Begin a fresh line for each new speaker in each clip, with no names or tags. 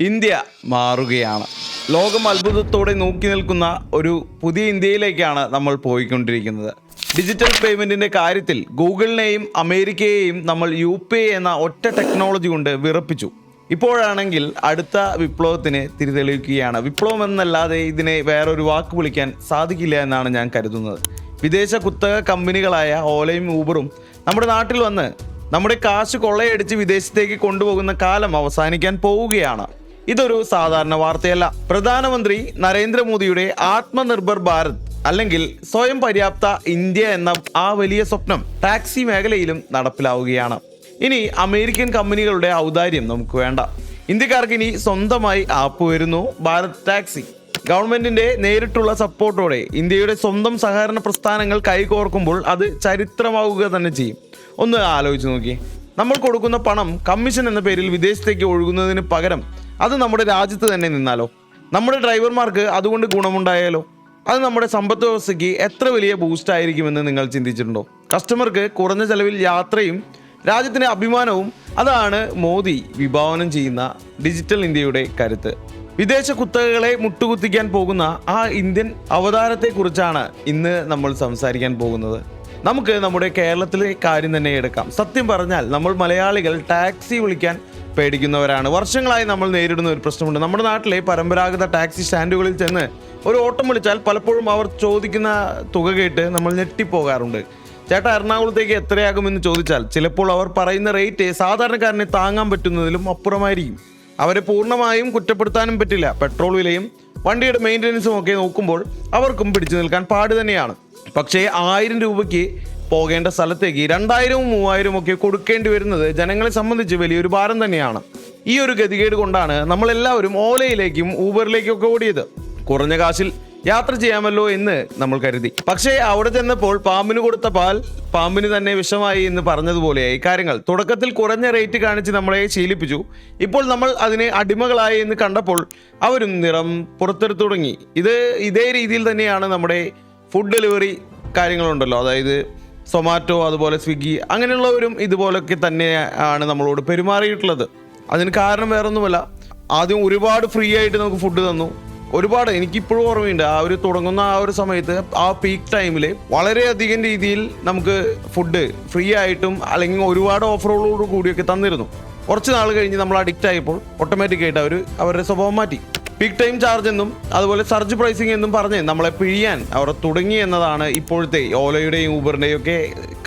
India മാറുകയാണ്. ലോകം അത്ഭുതത്തോടെ നോക്കി നിൽക്കുന്ന ഒരു പുതിയ ഇന്ത്യയിലേക്കാണ് നമ്മൾ പോയിക്കൊണ്ടിരിക്കുന്നത്. ഡിജിറ്റൽ പേയ്മെന്റിന്റെ കാര്യത്തിൽ ഗൂഗിളിനെയും അമേരിക്കയെയും നമ്മൾ യു പി എന്ന ഒറ്റ ടെക്നോളജി കൊണ്ട് വിറപ്പിച്ചു. ഇപ്പോഴാണെങ്കിൽ അടുത്ത വിപ്ലവത്തിന് തിരിതെളിയിക്കുകയാണ്. വിപ്ലവം എന്നല്ലാതെ ഇതിനെ വേറൊരു വാക്ക് വിളിക്കാൻ സാധിക്കില്ല എന്നാണ് ഞാൻ കരുതുന്നത്. വിദേശ കുത്തക കമ്പനികളായ ഓലയും ഊബറും നമ്മുടെ നാട്ടിൽ വന്ന് നമ്മുടെ കാശ് കൊള്ളയടിച്ച് വിദേശത്തേക്ക് കൊണ്ടുപോകുന്ന കാലം അവസാനിക്കാൻ പോവുകയാണ്. ഇതൊരു സാധാരണ വാർത്തയല്ല. പ്രധാനമന്ത്രി നരേന്ദ്രമോദിയുടെ ആത്മനിർഭർ ഭാരത് അല്ലെങ്കിൽ സ്വയം പര്യാപ്ത ഇന്ത്യ എന്ന ആ വലിയ സ്വപ്നം ടാക്സി മേഖലയിലും നടപ്പിലാവുകയാണ്. ഇനി അമേരിക്കൻ കമ്പനികളുടെ ഔദാര്യം നമുക്ക് വേണ്ട. ഇന്ത്യക്കാർക്ക് ഇനി സ്വന്തമായി ആപ്പ് വരുന്നു ഭാരത് ടാക്സി. ഗവൺമെന്റിന്റെ നേരിട്ടുള്ള സപ്പോർട്ടോടെ ഇന്ത്യയുടെ സ്വന്തം സഹകരണ പ്രസ്ഥാനങ്ങൾ കൈകോർക്കുമ്പോൾ അത് ചരിത്രമാവുക തന്നെ ചെയ്യും. ഒന്ന് ആലോചിച്ച് നോക്കി നമ്മൾ കൊടുക്കുന്ന പണം കമ്മീഷൻ എന്ന പേരിൽ വിദേശത്തേക്ക് ഒഴുകുന്നതിന് പകരം അത് നമ്മുടെ രാജ്യത്ത് തന്നെ നിന്നാലോ? നമ്മുടെ ഡ്രൈവർമാർക്ക് അതുകൊണ്ട് ഗുണമുണ്ടായാലോ? അത് നമ്മുടെ സമ്പദ് വ്യവസ്ഥയ്ക്ക് എത്ര വലിയ ബൂസ്റ്റ് ആയിരിക്കുമെന്ന് നിങ്ങൾ ചിന്തിച്ചിട്ടുണ്ടോ? കസ്റ്റമർക്ക് കുറഞ്ഞ ചെലവിൽ യാത്രയും രാജ്യത്തിന് അഭിമാനവും അതാണ് മോദി വിഭാവനം ചെയ്യുന്ന ഡിജിറ്റൽ ഇന്ത്യയുടെ കരുത്ത്. വിദേശ കുത്തകകളെ മുട്ടുകുത്തിക്കാൻ പോകുന്ന ആ ഇന്ത്യൻ അവതാരത്തെക്കുറിച്ചാണ് ഇന്ന് നമ്മൾ സംസാരിക്കാൻ പോകുന്നത്. നമുക്ക് നമ്മുടെ കേരളത്തിലെ കാര്യം തന്നെ എടുക്കാം. സത്യം പറഞ്ഞാൽ നമ്മൾ മലയാളികൾ ടാക്സി വിളിക്കാൻ പേടിക്കുന്നവരാണ്. വർഷങ്ങളായി നമ്മൾ നേരിടുന്ന ഒരു പ്രശ്നമുണ്ട്. നമ്മുടെ നാട്ടിലെ പരമ്പരാഗത ടാക്സി സ്റ്റാൻഡുകളിൽ ചെന്ന് ഒരു ഓട്ടം വിളിച്ചാൽ പലപ്പോഴും അവർ ചോദിക്കുന്ന തുക കേട്ട് നമ്മൾ ഞെട്ടിപ്പോകാറുണ്ട്. ചേട്ടാ എറണാകുളത്തേക്ക് എത്രയാകുമെന്ന് ചോദിച്ചാൽ ചിലപ്പോൾ അവർ പറയുന്ന റേറ്റ് സാധാരണക്കാരനെ താങ്ങാൻ പറ്റുന്നതിലും അപ്പുറമായിരിക്കും. അവരെ പൂർണമായും കുറ്റപ്പെടുത്താനും പറ്റില്ല. പെട്രോൾ വിലയും വണ്ടിയുടെ മെയിന്റനൻസും ഒക്കെ നോക്കുമ്പോൾ അവർക്കും പിടിച്ചു നിൽക്കാൻ പാട് തന്നെയാണ്. പക്ഷേ ആയിരം രൂപയ്ക്ക് പോകേണ്ട സ്ഥലത്തേക്ക് രണ്ടായിരവും മൂവായിരവും ഒക്കെ കൊടുക്കേണ്ടി വരുന്നത് ജനങ്ങളെ സംബന്ധിച്ച് വലിയൊരു ഭാരം തന്നെയാണ്. ഈ ഒരു ഗതികേട് കൊണ്ടാണ് നമ്മളെല്ലാവരും ഓലയിലേക്കും ഊബറിലേക്കും ഒക്കെ ഓടിയത്. കുറഞ്ഞ കാശിൽ യാത്ര ചെയ്യാമല്ലോ എന്ന് നമ്മൾ കരുതി. പക്ഷേ അവിടെ ചെന്നപ്പോൾ പാമ്പിന് കൊടുത്ത പാൽ പാമ്പിന് തന്നെ വിഷമായി എന്ന് പറഞ്ഞതുപോലെയായി. കാര്യങ്ങൾ തുടക്കത്തിൽ കുറഞ്ഞ റേറ്റ് കാണിച്ച് നമ്മളെ ശീലിപ്പിച്ചു. ഇപ്പോൾ നമ്മൾ അതിനെ അടിമകളായി എന്ന് കണ്ടപ്പോൾ അവരും നിറം പുറത്തെടുത്തു തുടങ്ങി. ഇത് ഇതേ രീതിയിൽ തന്നെയാണ് നമ്മുടെ ഫുഡ് ഡെലിവറി കാര്യങ്ങളുണ്ടല്ലോ. അതായത് സൊമാറ്റോ അതുപോലെ സ്വിഗ്ഗി അങ്ങനെയുള്ളവരും ഇതുപോലൊക്കെ തന്നെയാണ് നമ്മളോട് പെരുമാറിയിട്ടുള്ളത്. അതിന് കാരണം വേറൊന്നുമല്ല. ആദ്യം ഒരുപാട് ഫ്രീ ആയിട്ട് നമുക്ക് ഫുഡ് തന്നു. ഒരുപാട് എനിക്കിപ്പോഴും ഓർമ്മയുണ്ട്. ആ ഒരു തുടങ്ങുന്ന ആ ഒരു സമയത്ത് ആ പീക്ക് ടൈമിൽ വളരെയധികം രീതിയിൽ നമുക്ക് ഫുഡ് ഫ്രീ ആയിട്ടും അല്ലെങ്കിൽ ഒരുപാട് ഓഫറുകളോട് കൂടിയൊക്കെ തന്നിരുന്നു. കുറച്ച് നാൾ കഴിഞ്ഞ് നമ്മൾ അഡിക്റ്റ് ആയപ്പോൾ ഓട്ടോമാറ്റിക്കായിട്ട് അവർ അവരുടെ സ്വഭാവം മാറ്റി. പീക്ക് ടൈം ചാർജ് എന്നും അതുപോലെ സർജ് പ്രൈസിംഗ് എന്നും പറഞ്ഞ് നമ്മളെ പിഴിയാൻ അവർ തുടങ്ങി എന്നതാണ് ഇപ്പോഴത്തെ ഓലയുടെയും ഊബറിന്റെയും ഒക്കെ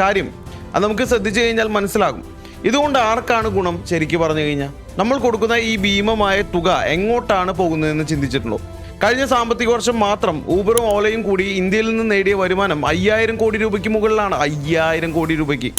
കാര്യം. അത് നമുക്ക് ശ്രദ്ധിച്ചു കഴിഞ്ഞാൽ മനസ്സിലാകും. ഇതുകൊണ്ട് ആർക്കാണ് ഗുണം ശരിക്കും പറഞ്ഞു കഴിഞ്ഞാൽ നമ്മൾ കൊടുക്കുന്ന ഈ ഭീമമായ തുക എങ്ങോട്ടാണ് പോകുന്നതെന്ന് ചിന്തിച്ചിട്ടുണ്ടോ? കഴിഞ്ഞ സാമ്പത്തിക വർഷം മാത്രം ഊബറും ഓലയും കൂടി ഇന്ത്യയിൽ നിന്ന് നേടിയ വരുമാനം അയ്യായിരം കോടി രൂപയ്ക്ക് മുകളിലാണ്. അയ്യായിരം കോടി രൂപയ്ക്ക്.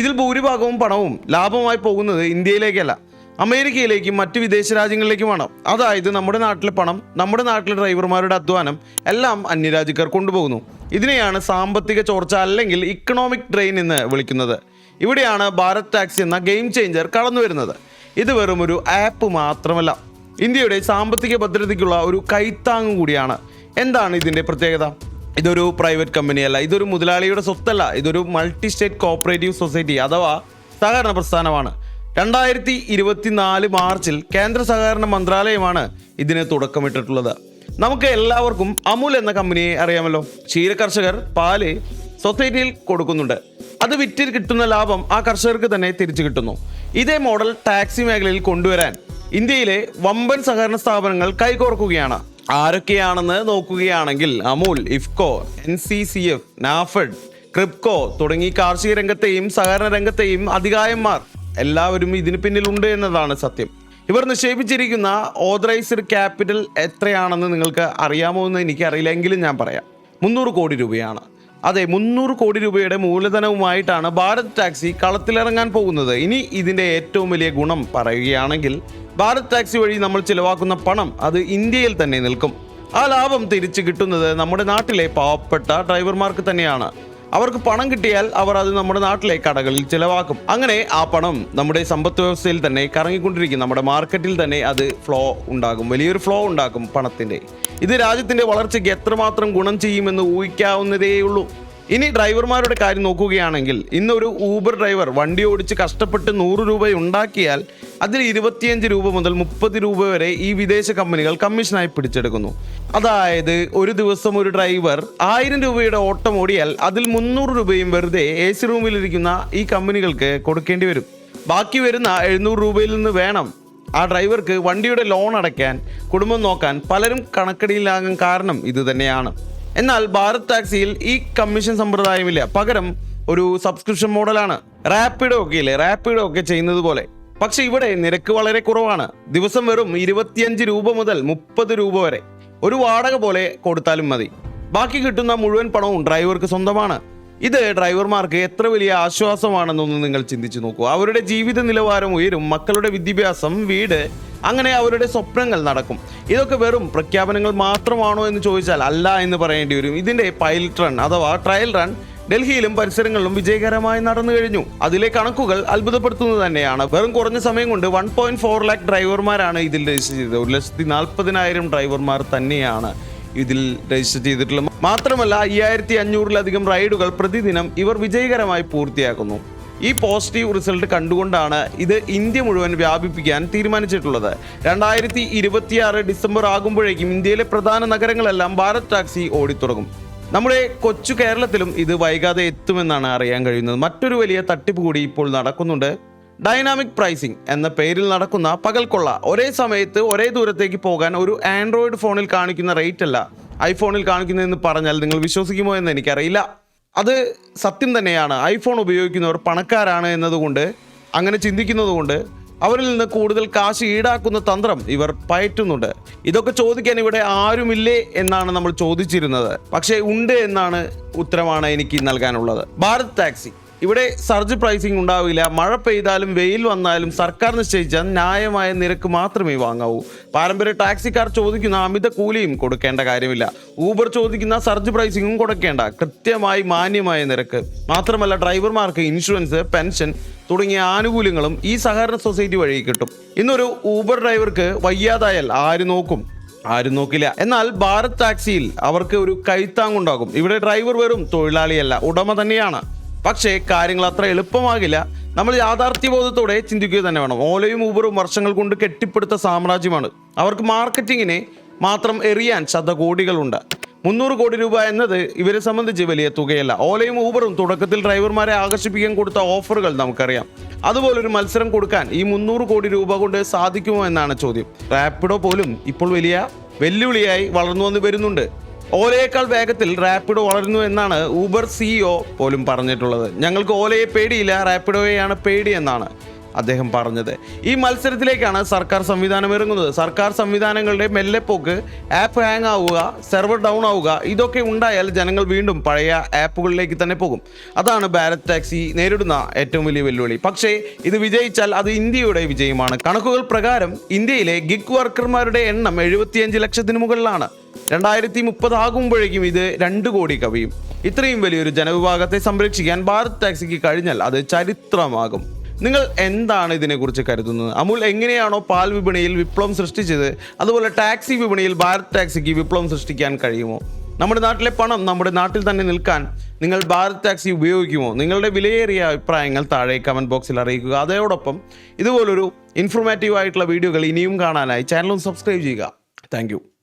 ഇതിൽ ഭൂരിഭാഗവും പണവും ലാഭമായി പോകുന്നത് ഇന്ത്യയിലേക്കല്ല. അമേരിക്കയിലേക്കും മറ്റ് വിദേശ രാജ്യങ്ങളിലേക്കുമാണ് അതായത് നമ്മുടെ നാട്ടിലെ പണം നമ്മുടെ നാട്ടിലെ ഡ്രൈവർമാരുടെ അധ്വാനം എല്ലാം അന്യരാജ്യക്കാർ കൊണ്ടുപോകുന്നു. ഇതിനെയാണ് സാമ്പത്തിക ചോർച്ച അല്ലെങ്കിൽ ഇക്കണോമിക് ഡ്രെയിൻ എന്ന് വിളിക്കുന്നത്. ഇവിടെയാണ് ഭാരത് ടാക്സി എന്ന ഗെയിം ചേഞ്ചർ കടന്നു വരുന്നത്. ഇത് വെറും ഒരു ആപ്പ് മാത്രമല്ല. ഇന്ത്യയുടെ സാമ്പത്തിക ഭദ്രതയ്ക്കുള്ള ഒരു കൈത്താങ്ങും കൂടിയാണ്. എന്താണ് ഇതിന്റെ പ്രത്യേകത? ഇതൊരു പ്രൈവറ്റ് കമ്പനിയല്ല ഇതൊരു മുതലാളിയുടെ സ്വത്തല്ല ഇതൊരു മൾട്ടി സ്റ്റേറ്റ് കോപ്പറേറ്റീവ് സൊസൈറ്റി അഥവാ സഹകരണ പ്രസ്ഥാനമാണ്. രണ്ടായിരത്തി ഇരുപത്തിനാല് മാർച്ചിൽ കേന്ദ്ര സഹകരണ മന്ത്രാലയമാണ് ഇതിന് തുടക്കമിട്ടിട്ടുള്ളത്. നമുക്ക് എല്ലാവർക്കും അമുൽ എന്ന കമ്പനിയെ അറിയാമല്ലോ. ക്ഷീര കർഷകർ പാൽ സൊസൈറ്റിയിൽ കൊടുക്കുന്നുണ്ട്. അത് വിറ്റിൽ കിട്ടുന്ന ലാഭം ആ കർഷകർക്ക് തന്നെ തിരിച്ചു കിട്ടുന്നു. ഇതേ മോഡൽ ടാക്സി മേഖലയിൽ കൊണ്ടുവരാൻ ഇന്ത്യയിലെ വമ്പൻ സഹകരണ സ്ഥാപനങ്ങൾ കൈകോർക്കുകയാണ്. ആരൊക്കെയാണെന്ന് നോക്കുകയാണെങ്കിൽ Amul IFFCO N C C F NAFED KRIBHCO തുടങ്ങി കാർഷിക രംഗത്തെയും സഹകരണ രംഗത്തെയും അധികായന്മാർ എല്ലാവരും ഇതിന് പിന്നിലുണ്ട് എന്നതാണ് സത്യം. ഇവർ നിക്ഷേപിച്ചിരിക്കുന്ന ഓതറൈസ്ഡ് ക്യാപിറ്റൽ എത്രയാണെന്ന് നിങ്ങൾക്ക് അറിയാമോ എന്ന് എനിക്കറിയില്ലെങ്കിലും ഞാൻ പറയാം. മുന്നൂറ് കോടി രൂപയാണ്. അതെ മുന്നൂറ് കോടി രൂപയുടെ മൂലധനവുമായിട്ടാണ് ഭാരത് ടാക്സി കളത്തിലിറങ്ങാൻ പോകുന്നത്. ഇനി ഇതിന്റെ ഏറ്റവും വലിയ ഗുണം പറയുകയാണെങ്കിൽ ഭാരത് ടാക്സി വഴി നമ്മൾ ചിലവാക്കുന്ന പണം അത് ഇന്ത്യയിൽ തന്നെ നിൽക്കും. ആ ലാഭം തിരിച്ചു കിട്ടുന്നത് നമ്മുടെ നാട്ടിലെ പാവപ്പെട്ട ഡ്രൈവർമാർക്ക് തന്നെയാണ്. അവർക്ക് പണം കിട്ടിയാൽ അവർ അത് നമ്മുടെ നാട്ടിലെ കടകളിൽ ചിലവാക്കും. അങ്ങനെ ആ പണം നമ്മുടെ സമ്പത്ത് വ്യവസ്ഥയിൽ തന്നെ കറങ്ങിക്കൊണ്ടിരിക്കും. നമ്മുടെ മാർക്കറ്റിൽ തന്നെ അത് ഫ്ലോ ഉണ്ടാകും. വലിയൊരു ഫ്ലോ ഉണ്ടാക്കും പണത്തിന്റെ ഇത് രാജ്യത്തിന്റെ വളർച്ചയ്ക്ക് എത്രമാത്രം ഗുണം ചെയ്യുമെന്ന് ഊഹിക്കാവുന്നതേയുള്ളൂ. ഇനി ഡ്രൈവർമാരുടെ കാര്യം നോക്കുകയാണെങ്കിൽ ഇന്നൊരു ഊബർ ഡ്രൈവർ വണ്ടി ഓടിച്ച് കഷ്ടപ്പെട്ട് നൂറ് രൂപ ഉണ്ടാക്കിയാൽ അതിൽ ഇരുപത്തിയഞ്ച് രൂപ മുതൽ മുപ്പത് രൂപ വരെ ഈ വിദേശ കമ്പനികൾ കമ്മീഷനായി പിടിച്ചെടുക്കുന്നു. അതായത് ഒരു ദിവസം ഒരു ഡ്രൈവർ ആയിരം രൂപയുടെ ഓട്ടം ഓടിയാൽ അതിൽ മുന്നൂറ് രൂപയും വെറുതെ എ സി റൂമിലിരിക്കുന്ന ഈ കമ്പനികൾക്ക് കൊടുക്കേണ്ടി വരും. ബാക്കി വരുന്ന എഴുന്നൂറ് രൂപയിൽ നിന്ന് വേണം ആ ഡ്രൈവർക്ക് വണ്ടിയുടെ ലോൺ അടയ്ക്കാൻ കുടുംബം നോക്കാൻ പലരും കണക്കടിയിലാകാൻ കാരണം ഇത് തന്നെയാണ്. എന്നാൽ ഭാരത് ടാക്സിയിൽ ഈ കമ്മീഷൻ സമ്പ്രദായമില്ല. പകരം ഒരു സബ്സ്ക്രിപ്ഷൻ മോഡലാണ്. റാപ്പിഡോ ഒക്കെ ഇല്ലേ? റാപ്പിഡോ ഒക്കെ ചെയ്യുന്നത് പോലെ. പക്ഷെ ഇവിടെ നിരക്ക് വളരെ കുറവാണ്. ദിവസം വെറും ഇരുപത്തിയഞ്ച് രൂപ മുതൽ മുപ്പത് രൂപ വരെ. ഒരു വാടക പോലെ കൊടുത്താലും മതി. ബാക്കി കിട്ടുന്ന മുഴുവൻ പണവും ഡ്രൈവർക്ക് സ്വന്തമാണ്. ഇത് ഡ്രൈവർമാർക്ക് എത്ര വലിയ ആശ്വാസമാണെന്നൊന്ന് നിങ്ങൾ ചിന്തിച്ചു നോക്കൂ. അവരുടെ ജീവിത നിലവാരം ഉയരും മക്കളുടെ വിദ്യാഭ്യാസം വീട് അങ്ങനെ അവരുടെ സ്വപ്നങ്ങൾ നടക്കും. ഇതൊക്കെ വെറും പ്രഖ്യാപനങ്ങൾ മാത്രമാണോ എന്ന് ചോദിച്ചാൽ അല്ല എന്ന് പറയേണ്ടി വരും. ഇതിന്റെ പൈലറ്റ് റൺ അഥവാ ട്രയൽ റൺ ഡൽഹിയിലും പരിസരങ്ങളിലും വിജയകരമായി നടന്നു കഴിഞ്ഞു. അതിലെ കണക്കുകൾ അത്ഭുതപ്പെടുത്തുന്നത് തന്നെയാണ്. വെറും കുറഞ്ഞ സമയം കൊണ്ട് വൺ പോയിന്റ് ഫോർ ലാക്ക് ഡ്രൈവർമാരാണ് ഇതിൽ രജിസ്റ്റർ ചെയ്തത്. ഒരു ലക്ഷത്തി നാൽപ്പതിനായിരം ഡ്രൈവർമാർ തന്നെയാണ് ഇതിൽ രജിസ്റ്റർ ചെയ്തിട്ടുള്ളത് മാത്രമല്ല അയ്യായിരത്തി അഞ്ഞൂറിലധികം റൈഡുകൾ പ്രതിദിനം ഇവർ വിജയകരമായി പൂർത്തിയാക്കുന്നു. ഈ പോസിറ്റീവ് റിസൾട്ട് കണ്ടുകൊണ്ടാണ് ഇത് ഇന്ത്യ മുഴുവൻ വ്യാപിപ്പിക്കാൻ തീരുമാനിച്ചിട്ടുള്ളത്. രണ്ടായിരത്തി ഇരുപത്തിയാറ് ഡിസംബർ ആകുമ്പോഴേക്കും ഇന്ത്യയിലെ പ്രധാന നഗരങ്ങളെല്ലാം ഭാരത് ടാക്സി ഓടിത്തുടങ്ങും. നമ്മുടെ കൊച്ചു കേരളത്തിലും ഇത് വൈകാതെ എത്തുമെന്നാണ് അറിയാൻ കഴിയുന്നത്. മറ്റൊരു വലിയ തട്ടിപ്പ് കൂടി ഇപ്പോൾ നടക്കുന്നുണ്ട്. ഡൈനാമിക് പ്രൈസിംഗ് എന്ന പേരിൽ നടക്കുന്ന പകൽക്കൊള്ള ഒരേ സമയത്ത് ഒരേ ദൂരത്തേക്ക് പോകാൻ ഒരു ആൻഡ്രോയിഡ് ഫോണിൽ കാണിക്കുന്ന റേറ്റ് അല്ല. ഐഫോണിൽ കാണിക്കുന്നതെന്ന് പറഞ്ഞാൽ നിങ്ങൾ വിശ്വസിക്കുമോ എന്ന് എനിക്കറിയില്ല. അത് സത്യം തന്നെയാണ്. ഐഫോൺ ഉപയോഗിക്കുന്നവർ പണക്കാരാണ് എന്നതുകൊണ്ട് അങ്ങനെ ചിന്തിക്കുന്നതുകൊണ്ട് അവരിൽ നിന്ന് കൂടുതൽ കാശ് ഈടാക്കുന്ന തന്ത്രം ഇവർ പയറ്റുന്നുണ്ട്. ഇതൊക്കെ ചോദിക്കാൻ ഇവിടെ ആരുമില്ലേ എന്നാണ് നമ്മൾ ചോദിച്ചിരുന്നത്. പക്ഷേ ഉണ്ട് എന്നാണ് ഉത്തരമാണ് എനിക്ക് നൽകാനുള്ളത്. ഭാരത് ടാക്സി. ഇവിടെ സർജ് പ്രൈസിംഗ് ഉണ്ടാവില്ല. മഴ പെയ്താലും വെയിൽ വന്നാലും സർക്കാർ നിശ്ചയിച്ച ന്യായമായ നിരക്ക് മാത്രമേ വാങ്ങാവൂ. പാരമ്പര്യ ടാക്സിക്കാർ ചോദിക്കുന്ന അമിത കൂലിയും കൊടുക്കേണ്ട കാര്യമില്ല. ഊബർ ചോദിക്കുന്ന സർജ് പ്രൈസിംഗും കൊടുക്കേണ്ട. കൃത്യമായി മാന്യമായ നിരക്ക്. മാത്രമല്ല ഡ്രൈവർമാർക്ക് ഇൻഷുറൻസ് പെൻഷൻ തുടങ്ങിയ ആനുകൂല്യങ്ങളും ഈ സഹകരണ സൊസൈറ്റി വഴി കിട്ടും. ഇന്നൊരു ഊബർ ഡ്രൈവർക്ക് വയ്യാതായാൽ ആര് നോക്കും? ആരും നോക്കില്ല. എന്നാൽ ഭാരത് ടാക്സിയിൽ അവർക്ക് ഒരു കൈത്താങ്ങുണ്ടാകും. ഇവിടെ ഡ്രൈവർ വെറും തൊഴിലാളിയല്ല ഉടമ തന്നെയാണ്. പക്ഷേ കാര്യങ്ങൾ അത്ര എളുപ്പമാകില്ല. നമ്മൾ യാഥാർത്ഥ്യബോധത്തോടെ ചിന്തിക്കുക തന്നെ വേണം. ഓലയും ഊബറും വർഷങ്ങൾ കൊണ്ട് കെട്ടിപ്പടുത്ത സാമ്രാജ്യമാണ്. അവർക്ക് മാർക്കറ്റിങ്ങിനെ മാത്രം എറിയാൻ ശതകോടികളുണ്ട്. മുന്നൂറ് കോടി രൂപ എന്നത് ഇവരെ സംബന്ധിച്ച് വലിയ തുകയല്ല. ഓലയും ഊബറും തുടക്കത്തിൽ ഡ്രൈവർമാരെ ആകർഷിപ്പിക്കാൻ കൊടുത്ത ഓഫറുകൾ നമുക്കറിയാം. അതുപോലൊരു മത്സരം കൊടുക്കാൻ ഈ മുന്നൂറ് കോടി രൂപ കൊണ്ട് സാധിക്കുമോ എന്നാണ് ചോദ്യം. റാപ്പിഡോ പോലും ഇപ്പോൾ വലിയ വെല്ലുവിളിയായി വളർന്നു വന്ന് വരുന്നുണ്ട്. ഓലയേക്കാൾ വേഗത്തിൽ റാപ്പിഡോ വളരുന്നു എന്നാണ് ഊബർ സിഇഒ പോലും പറഞ്ഞിട്ടുള്ളത്. ഞങ്ങൾക്ക് ഓലയെ പേടിയില്ല റാപ്പിഡോയെയാണ് പേടി എന്നാണ് അദ്ദേഹം പറഞ്ഞത്. ഈ മത്സരത്തിലേക്കാണ് സർക്കാർ സംവിധാനം ഇറങ്ങുന്നത്. സർക്കാർ സംവിധാനങ്ങളുടെ മെല്ലെപ്പോക്ക് ആപ്പ് ഹാങ് ആവുക സെർവർ ഡൗൺ ആവുക ഇതൊക്കെ ഉണ്ടായാൽ ജനങ്ങൾ വീണ്ടും പഴയ ആപ്പുകളിലേക്ക് തന്നെ പോകും. അതാണ് ഭാരത് ടാക്സി നേരിടുന്ന ഏറ്റവും വലിയ വെല്ലുവിളി. പക്ഷേ ഇത് വിജയിച്ചാൽ അത് ഇന്ത്യയുടെ വിജയമാണ്. കണക്കുകൾ പ്രകാരം ഇന്ത്യയിലെ ഗിഗ് വർക്കർമാരുടെ എണ്ണം എഴുപത്തിയഞ്ച് ലക്ഷത്തിന് മുകളിലാണ്. രണ്ടായിരത്തി മുപ്പത് ആകുമ്പോഴേക്കും ഇത് രണ്ട് കോടി കവിയും. ഇത്രയും വലിയൊരു ജനവിഭാഗത്തെ സംരക്ഷിക്കാൻ ഭാരത് ടാക്സിക്ക് കഴിഞ്ഞാൽ അത് ചരിത്രമാകും. നിങ്ങൾ എന്താണ് ഇതിനെക്കുറിച്ച് കരുതുന്നത്? അമുൽ എങ്ങനെയാണോ പാൽ വിപണിയിൽ വിപ്ലവം സൃഷ്ടിച്ചത്? അതുപോലെ ടാക്സി വിപണിയിൽ ഭാരത് ടാക്സിക്ക് വിപ്ലവം സൃഷ്ടിക്കാൻ കഴിയുമോ? നമ്മുടെ നാട്ടിലെ പണം നമ്മുടെ നാട്ടിൽ തന്നെ നിൽക്കാൻ നിങ്ങൾ ഭാരത് ടാക്സി ഉപയോഗിക്കുമോ? നിങ്ങളുടെ വിലയേറിയ അഭിപ്രായങ്ങൾ താഴെ കമന്റ് ബോക്സിൽ അറിയിക്കുക. അതോടൊപ്പം ഇതുപോലൊരു ഇൻഫോർമാറ്റീവ് ആയിട്ടുള്ള വീഡിയോകൾ ഇനിയും കാണാനായി ചാനലും സബ്സ്ക്രൈബ് ചെയ്യുക. താങ്ക്